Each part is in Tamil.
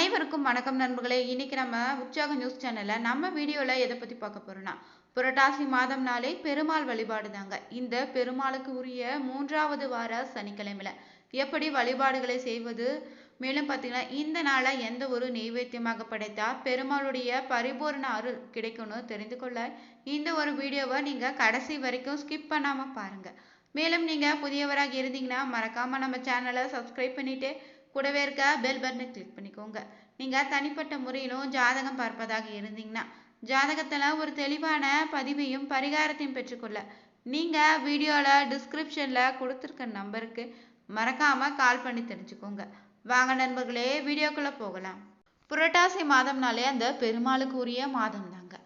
அனைவருக்கும் வணக்கம் நண்பர்களே. இன்னைக்கு நம்ம உற்சாக நியூஸ் சேனல்ல நம்ம வீடியோல எதை பத்தி பார்க்க போறோம்னா புரட்டாசி மாதம் நாளே பெருமாள் வழிபாடு தாங்க இந்த பெருமாளுக்கு உரிய மூன்றாவது வார சனிக்கிழமையில எப்படி வழிபாடுகளை செய்வது? மேலும் பார்த்தீங்கன்னா இந்த நாளை எந்த ஒரு நெய்வேத்தியமாக படைத்தா பெருமாளுடைய பரிபூர்ண அருள் கிடைக்கும்னு தெரிந்து கொள்ள இந்த ஒரு வீடியோவை நீங்க கடைசி வரைக்கும் ஸ்கிப் பண்ணாம பாருங்க. மேலும் நீங்க புதியவராக இருந்தீங்கன்னா மறக்காம நம்ம சேனலை சப்ஸ்கிரைப் பண்ணிட்டு கூடவே இருக்க பெல் பட்டனை கிளிக் பண்ணிக்கோங்க. நீங்க தனிப்பட்ட முறையிலும் ஜாதகம் பார்ப்பதாக இருந்தீங்கன்னா ஜாதகத்துல ஒரு தெளிவான பதிவையும் பரிகாரத்தையும் பெற்றுக்கொள்ள நீங்க வீடியோல டிஸ்கிரிப்ஷன்ல கொடுத்துருக்க நம்பருக்கு மறக்காம கால் பண்ணி தெரிஞ்சுக்கோங்க. வாங்க நண்பர்களே வீடியோக்குள்ள போகலாம். புரட்டாசி மாதம்னாலே அந்த பெருமாளுக்கு உரிய மாதம் தாங்க.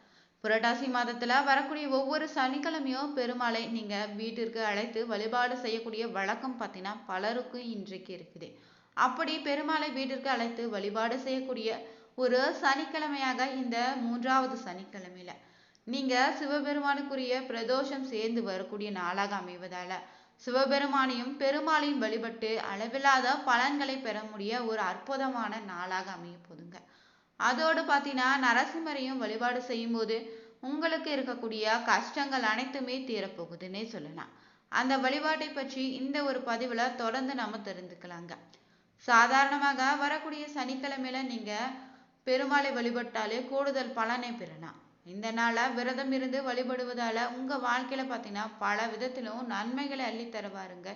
புரட்டாசி மாதத்துல வரக்கூடிய ஒவ்வொரு சனிக்கிழமையும் பெருமாளை நீங்க வீட்டிற்கு அழைத்து வழிபாடு செய்யக்கூடிய வழக்கம் பார்த்தீங்கன்னா பலருக்கும் இன்றைக்கு இருக்குது. அப்படி பெருமாளை வீட்டிற்கு அழைத்து வழிபாடு செய்யக்கூடிய ஒரு சனிக்கிழமையாக இந்த மூன்றாவது சனிக்கிழமையில. நீங்க சிவபெருமானுக்குரிய பிரதோஷம் சேர்ந்து வரக்கூடிய நாளாக அமைவதால சிவபெருமானையும் பெருமாளையும் வழிபட்டு அளவில்லாத பலன்களை பெற முடிய ஒரு அற்புதமான நாளாக அமைய போதுங்க. அதோடு பார்த்தீங்கன்னா நரசிம்மரையும் வழிபாடு செய்யும்போது உங்களுக்கு இருக்கக்கூடிய கஷ்டங்கள் அனைத்துமே தீரப்போகுதுன்னே சொல்லலாம். அந்த வழிபாட்டை பற்றி இந்த ஒரு பதிவுல தொடர்ந்து நம்ம தெரிந்துக்கலாங்க. சாதாரணமாக வரக்கூடிய சனிக்கிழமையில நீங்க பெருமாளை வழிபட்டாலே கூடுதல் பலனை பெறலாம். இந்த நாளா விரதம் இருந்து வழிபடுவதால உங்க வாழ்க்கையில பாத்தீங்கன்னா பல விதத்திலும் நன்மைகளை அள்ளி தருவாருங்க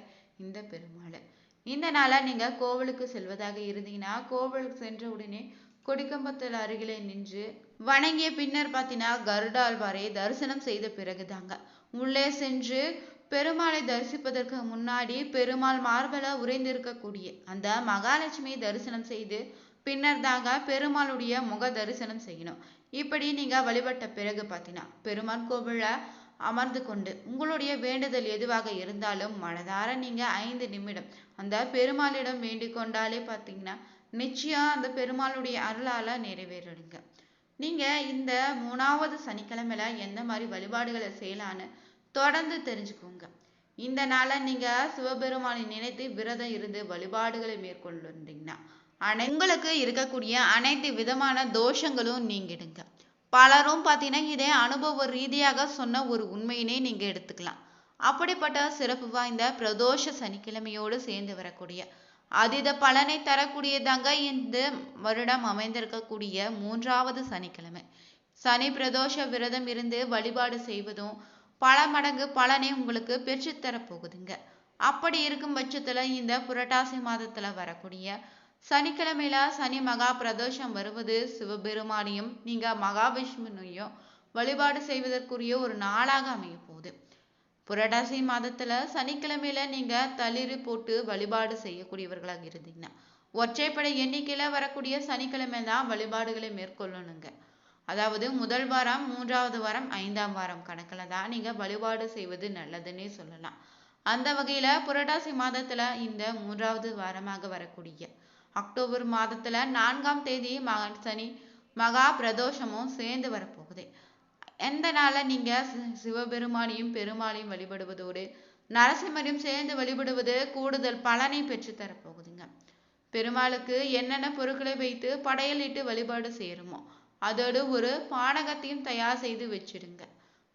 இந்த பெருமாள். இந்த நாளா நீங்க கோவிலுக்கு செல்வதாக இருந்தீங்கன்னா கோவிலுக்கு சென்ற உடனே கொடிக்கம்பத்தில் அருகிலே நின்று வணங்கிய பின்னர் பார்த்தீங்கன்னா கருடாழ்வாரை தரிசனம் செய்த பிறகுதாங்க. உள்ளே சென்று பெருமாளை தரிசிப்பதற்கு முன்னாடி பெருமாள் மார்பல உறைந்திருக்கக்கூடிய அந்த மகாலட்சுமியை தரிசனம் செய்து பின்னர் தாங்க பெருமாளுடைய முக தரிசனம் செய்யணும். இப்படி நீங்க வழிபட்ட பிறகு பார்த்தீங்கன்னா பெருமாள் கோவில அமர்ந்து கொண்டு உங்களுடைய வேண்டுதல் எதுவாக இருந்தாலும் மனதார நீங்க ஐந்து நிமிடம் அந்த பெருமாளிடம் வேண்டிக் கொண்டாலே பார்த்தீங்கன்னா நிச்சயம் அந்த பெருமாளுடைய அருளால நிறைவேறிடுங்க. நீங்க இந்த மூணாவது சனிக்கிழமையில எந்த மாதிரி வழிபாடுகளை செய்யலான்னு தொடர்ந்து தெரிஞ்சுக்கோங்க. இந்த நாளை நீங்கள் சிவபெருமானை நினைத்து விரதம் இருந்து வழிபாடுகளை மேற்கொள்ளுந்தீங்கன்னா அனை உங்களுக்கு இருக்கக்கூடிய அனைத்து விதமான தோஷங்களும் நீங்கிடுங்க. பலரும் பார்த்தீங்கன்னா இதே அனுபவ ரீதியாக சொன்ன ஒரு உண்மையினே நீங்கள் எடுத்துக்கலாம். அப்படிப்பட்ட சிறப்பு வாய்ந்த பிரதோஷ சனிக்கிழமையோடு சேர்ந்து வரக்கூடிய அதீத பலனை தரக்கூடியதாங்க இந்த வருடம் அமைந்திருக்கக்கூடிய மூன்றாவது சனிக்கிழமை. சனி பிரதோஷ விரதம் இருந்து வழிபாடு செய்வதும் பல மடங்கு பலனை உங்களுக்கு பெற்றுத்தரப்போகுதுங்க அப்படி இருக்கும் பட்சத்துல இந்த புரட்டாசி மாதத்துல வரக்கூடிய சனிக்கிழமையில சனி மகா பிரதோஷம் வருவது சிவபெருமானையும் நீங்க மகாவிஷ்ணுனையும் வழிபாடு செய்வதற்குரிய ஒரு நாளாக அமைய போகுது. புரட்டாசி மாதத்துல சனிக்கிழமையில நீங்க தளிர் போட்டு வழிபாடு செய்யக்கூடியவர்களாக இருந்தீங்கன்னா ஒற்றைப்படை எண்ணிக்கையில வரக்கூடிய சனிக்கிழமை தான் வழிபாடுகளை மேற்கொள்ளணுங்க. அதாவது முதல் வாரம் மூன்றாவது வாரம் ஐந்தாம் வாரம் கணக்குல தான் நீங்கள் வழிபாடு செய்வது நல்லதுன்னே சொல்லலாம். அந்த வகையில் புரட்டாசி மாதத்தில் இந்த மூன்றாவது வாரமாக வரக்கூடிய அக்டோபர் மாதத்தில் நான்காம் தேதி மக சனி மகா பிரதோஷமும் சேர்ந்து வரப்போகுது. எந்த நாளில் நீங்கள் சிவபெருமானையும் பெருமாளையும் வழிபடுவதோடு நரசிம்மரையும் சேர்ந்து வழிபடுவது கூடுதல் பலனை பெற்று தரப்போகுதுங்க பெருமாளுக்கு என்னென்ன பொருட்களை வைத்து படையலிட்டு வழிபாடு செய்கிறோமோ அதோடு ஒரு பானகத்தையும் தயார் செய்து வச்சிடுங்க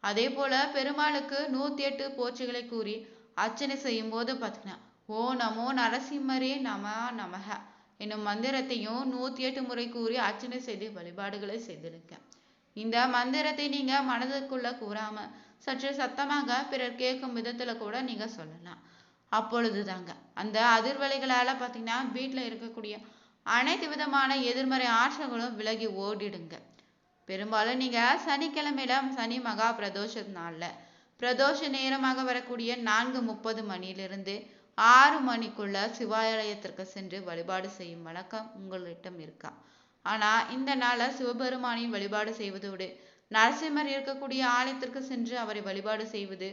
அதே போல பெருமாளுக்கு நூத்தி எட்டு போச்சுகளை கூறி அர்ச்சனை செய்யும் போது பார்த்தீங்கன்னா ஓ நமோ நரசிம்மரே நம நமக என்னும் மந்திரத்தையும் நூத்தி எட்டு முறை கூறி அர்ச்சனை செய்து வழிபாடுகளை செய்திருங்க. இந்த மந்திரத்தை நீங்க மனதுக்குள்ள கூறாம சற்று சத்தமாக பிறர் கேட்கும் விதத்துல கூட நீங்க சொல்லலாம். அப்பொழுது தாங்க அந்த அதிர்வலைகளால பாத்தீங்கன்னா வீட்டுல இருக்கக்கூடிய அனைத்து விதமான எதிர்மறை ஆற்றல்களும் விலகி ஓடிடுங்க. பெரும்பாலும் நீங்க சனிக்கிழமையில சனி மகா பிரதோஷ நாள்ல பிரதோஷ நேரமாக வரக்கூடிய நான்கு முப்பது மணியிலிருந்து ஆறு மணிக்குள்ள சிவாலயத்திற்கு சென்று வழிபாடு செய்யும் வழக்கம் உங்களிடம் இருக்கா? ஆனா இந்த நாள சிவபெருமானையும் வழிபாடு செய்வதோடு நரசிம்மர் இருக்கக்கூடிய ஆலயத்திற்கு சென்று அவரை வழிபாடு செய்வது.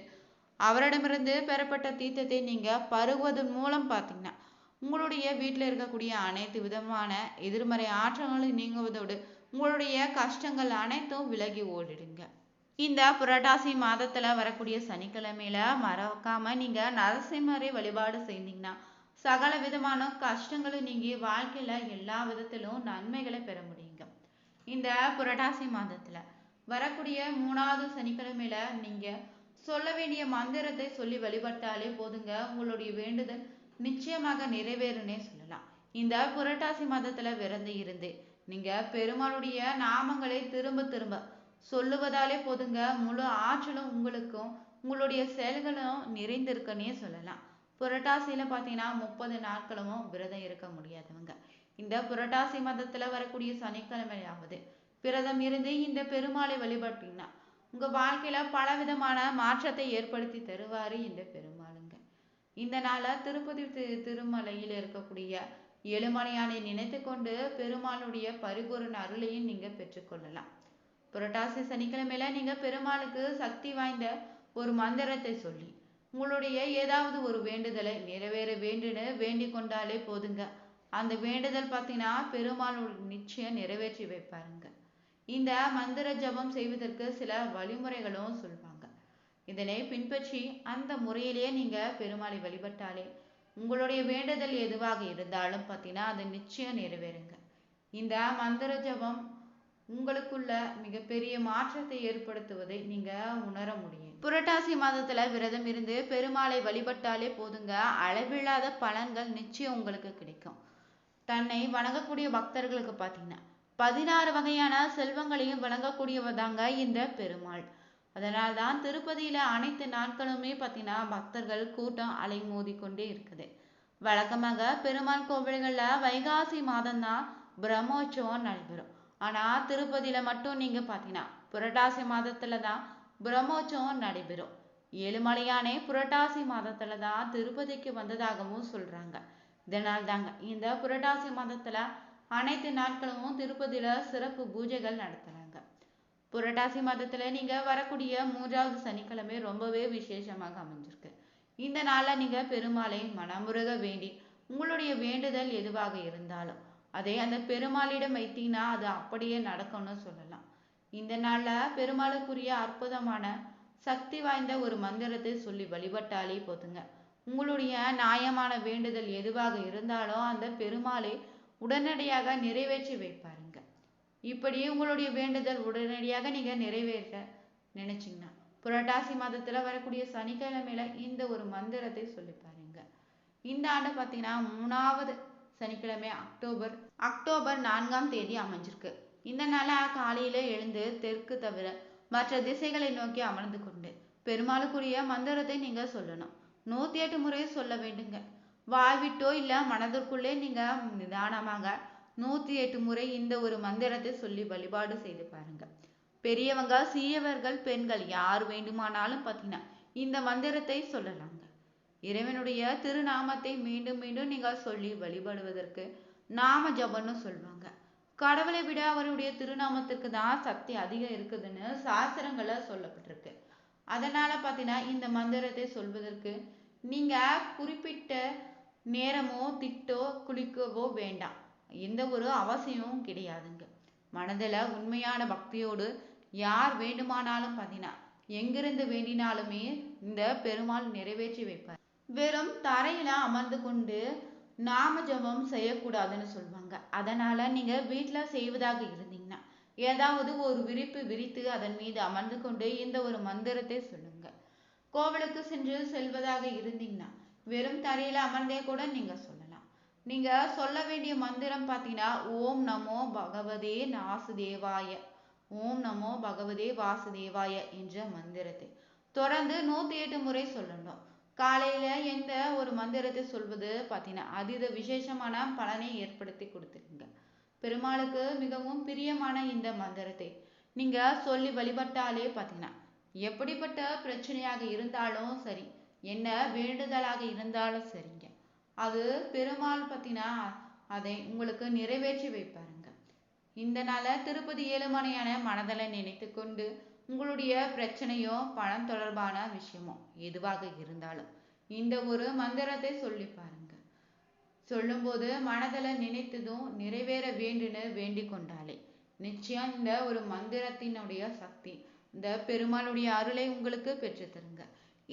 அவரிடமிருந்து பெறப்பட்ட தீர்த்தத்தை நீங்க பருகுவதன் மூலம் பார்த்தீங்கன்னா உங்களுடைய வீட்டில் இருக்கக்கூடிய அனைத்து விதமான எதிர்மறை ஆற்றல்களும் நீங்குவதோடு உங்களுடைய கஷ்டங்கள் அனைத்தும் விலகி ஓடிடுங்க. இந்த புரட்டாசி மாதத்துல வரக்கூடிய சனிக்கிழமையில மறக்காம நீங்க நரசிம்மரை வழிபாடு செய்தீங்கன்னா சகல விதமான கஷ்டங்களும் நீங்கி வாழ்க்கையில எல்லா விதத்திலும் நன்மைகளை பெற முடியுங்க. இந்த புரட்டாசி மாதத்துல வரக்கூடிய மூணாவது சனிக்கிழமையில நீங்க சொல்ல வேண்டிய மந்திரத்தை சொல்லி வழிபட்டாலே போதுங்க. உங்களுடைய வேண்டுதல் நிச்சயமாக நிறைவேறுனே சொல்லலாம். இந்த புரட்டாசி மாதத்துல விரந்து இருந்து நீங்க பெருமாளுடைய நாமங்களை திரும்ப திரும்ப சொல்லுவதாலே போதுங்க முழு ஆற்றலும் உங்களுக்கும் உங்களுடைய செயல்களும் நிறைந்திருக்குன்னே சொல்லலாம். புரட்டாசியில பாத்தீங்கன்னா முப்பது நாட்களும் விரதம் இருக்க முடியாதவங்க. இந்த புரட்டாசி மதத்துல வரக்கூடிய சனிக்கிழமையாவது விரதம் இருந்து இந்த பெருமாளை வழிபட்டீங்கன்னா உங்க வாழ்க்கையில பல விதமான மாற்றத்தை ஏற்படுத்தி தருவாரு இந்த பெருமாள். இந்த நாள திருப்பதி திரு திருமலையில் இருக்கக்கூடிய ஏழுமலையானை நினைத்து கொண்டு பெருமாளுடைய பரிபூரண அருளையும் நீங்க பெற்றுக்கொள்ளலாம். புரட்டாசி சனிக்கிழமையில நீங்க பெருமாளுக்கு சக்தி வாய்ந்த ஒரு மந்திரத்தை சொல்லி உங்களுடைய ஏதாவது ஒரு வேண்டுதலை நிறைவேற வேண்டுன்னு வேண்டி கொண்டாலே போதுங்க. அந்த வேண்டுதல் பார்த்தீங்கன்னா பெருமாளோட நிச்சயம் நிறைவேற்றி வைப்பாருங்க. இந்த மந்திர ஜபம் செய்வதற்கு சில வழிமுறைகளும் சொல்வாங்க. இதனை பின்பற்றி அந்த முறையிலேயே நீங்க பெருமாளை வழிபட்டாலே உங்களுடைய வேண்டுதல் எதுவாக இருந்தாலும் பார்த்தீங்கன்னா அது நிச்சயம் நிறைவேறுங்க. இந்த மந்திர ஜபம் உங்களுக்குள்ள மிகப்பெரிய மாற்றத்தை ஏற்படுத்துவதை நீங்க உணர முடியும். புரட்டாசி மாதத்துல விரதம் இருந்து பெருமாளை வழிபட்டாலே போதுங்க. அளவில்லாத பலன்கள் நிச்சயம் உங்களுக்கு கிடைக்கும். தன்னை வணங்கக்கூடிய பக்தர்களுக்கு பார்த்தீங்கன்னா பதினாறு வகையான செல்வங்களையும் வழங்கக்கூடியவதாங்க இந்த பெருமாள். அதனால் தான் திருப்பதியில அனைத்து நாட்களுமே பார்த்தீங்கன்னா பக்தர்கள் கூட்டம் அலைமோதி கொண்டே இருக்குது. வழக்கமாக பெருமாள் கோவில்களில் வைகாசி மாதம்தான் பிரம்மோற்சவம் நடைபெறும். ஆனால் திருப்பதியில மட்டும் நீங்க பார்த்தீங்கன்னா புரட்டாசி மாதத்துல தான் பிரம்மோற்சவம் நடைபெறும். ஏழுமலையானே புரட்டாசி மாதத்துல தான் திருப்பதிக்கு வந்ததாகவும் சொல்றாங்க. இதனால் தாங்க இந்த புரட்டாசி மாதத்துல அனைத்து நாட்களும் திருப்பதியில சிறப்பு பூஜைகள் நடத்தலாம் புரட்டாசி மாதத்துல நீங்க வரக்கூடிய மூன்றாவது சனிக்கிழமை ரொம்பவே விசேஷமாக அமைஞ்சிருக்கு. இந்த நாள்ல நீங்க பெருமாளை மனமுருக வேண்டி உங்களுடைய வேண்டுதல் எதுவாக இருந்தாலும் அதை அந்த பெருமாளிடம் வைத்தீங்கன்னா அது அப்படியே நடக்கும்னு சொல்லலாம். இந்த நாள்ல பெருமாளுக்குரிய அற்புதமான சக்தி வாய்ந்த ஒரு மந்திரத்தை சொல்லி வழிபட்டாலே போதுங்க. உங்களுடைய நியாயமான வேண்டுதல் எதுவாக இருந்தாலும் அந்த பெருமாளை உடனடியாக நிறைவேற்றி வைப்பாருங்க. இப்படி உங்களுடைய வேண்டுதல் உடனடியாக நீங்க நிறைவேற்ற நினைச்சீங்கன்னா புரட்டாசி மாதத்துல வரக்கூடிய சனிக்கிழமையில இந்த ஒரு மந்திரத்தை சொல்லி பாருங்க. இந்த ஆண்டு பார்த்தீங்கன்னா மூணாவது சனிக்கிழமை அக்டோபர் அக்டோபர் நான்காம் தேதி அமைஞ்சிருக்கு. இந்த நாள காலையில எழுந்து தெற்கு தவிர மற்ற திசைகளை நோக்கி அமர்ந்து கொண்டு பெருமாளுக்குரிய மந்திரத்தை நீங்க சொல்லணும். நூத்தி எட்டு முறை சொல்ல வேண்டுங்க. வாய்விட்டோ இல்ல மனதிற்குள்ளே நீங்க நிதானமாக நூத்தி எட்டு முறை இந்த ஒரு மந்திரத்தை சொல்லி வழிபாடு செய்து பாருங்க. பெரியவங்க சிறியவர்கள் பெண்கள் யார் வேண்டுமானாலும் பார்த்தீங்கன்னா இந்த மந்திரத்தை சொல்லலாங்க. இறைவனுடைய திருநாமத்தை மீண்டும் மீண்டும் நீங்க சொல்லி வழிபடுவதற்கு நாம ஜபம்னு சொல்லுவாங்க கடவுளை விட அவருடைய திருநாமத்துக்கு தான் சக்தி அதிகம் இருக்குதுன்னு சாஸ்திரங்களை சொல்லப்பட்டிருக்கு. அதனால பார்த்தீங்கன்னா இந்த மந்திரத்தை சொல்வதற்கு நீங்க குறிப்பிட்ட நேரமோ திட்டோ குளிக்கவோ வேண்டாம். எந்த ஒரு அவசியமும் கிடையாதுங்க. மனதுல உண்மையான பக்தியோடு யார் வேண்டுமானாலும் பார்த்தீங்கன்னா எங்கிருந்து வேண்டினாலுமே இந்த பெருமாள் நிறைவேற்றி வைப்பார். வெறும் தரையில அமர்ந்து கொண்டு நாம ஜெபம் செய்யக்கூடாதுன்னு சொல்லுவாங்க அதனால நீங்க வீட்டில் செய்வதாக இருந்தீங்கன்னா ஏதாவது ஒரு விரிப்பு விரித்து அதன் மீது அமர்ந்து கொண்டு இந்த ஒரு மந்திரத்தை சொல்லுங்க. கோவிலுக்கு சென்று செல்வதாக இருந்தீங்கன்னா வெறும் தரையில அமர்ந்தே கூட நீங்க சொல்லுங்க நீங்க சொல்ல வேண்டிய மந்திரம் பார்த்தீங்கன்னா ஓம் நமோ பகவதே நாசுதேவாய ஓம் நமோ பகவதே வாசுதேவாய என்ற மந்திரத்தை. தொடர்ந்து நூத்தி எட்டு முறை சொல்லணும். காலையில எந்த ஒரு மந்திரத்தை சொல்வது பார்த்தீங்கன்னா அதீத விசேஷமான பலனை ஏற்படுத்தி கொடுத்துருங்க பெருமாளுக்கு மிகவும் பிரியமான இந்த மந்திரத்தை நீங்க சொல்லி வழிபட்டாலே பார்த்தீங்கன்னா எப்படிப்பட்ட பிரச்சனையாக இருந்தாலும் சரி என்ன வேண்டுதலாக இருந்தாலும் சரிங்க. அது பெருமாள் பத்தினா அதை உங்களுக்கு நிறைவேற்றி வைப்பாருங்க. இந்த நாள திருப்பதி ஏழுமலையான மனதில் நினைத்து கொண்டு உங்களுடைய பிரச்சனையோ பணம் தொடர்பான விஷயமோ எதுவாக இருந்தாலும் இந்த ஒரு மந்திரத்தை சொல்லி பாருங்க. சொல்லும்போது மனதில் நினைத்ததும் நிறைவேற வேண்டுன்னு வேண்டிக் கொண்டாலே நிச்சயம் இந்த ஒரு மந்திரத்தினுடைய சக்தி இந்த பெருமாளுடைய அருளை உங்களுக்கு பெற்றுத்தருங்க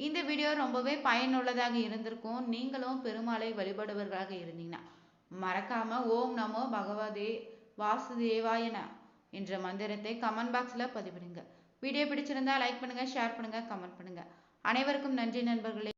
இந்த வீடியோ ரொம்பவே பயனுள்ளதாக இருந்திருக்கும். நீங்களும் பெருமாளை வழிபடுபவர்களாக இருந்தீங்கன்னா மறக்காம ஓம் நமோ பகவதே வாசுதேவாயன என்ற மந்திரத்தை கமெண்ட் பாக்ஸில் பதிவிடுங்க. வீடியோ பிடிச்சிருந்தா லைக் பண்ணுங்க ஷேர் பண்ணுங்க கமெண்ட் பண்ணுங்க. அனைவருக்கும் நன்றி நண்பர்களே.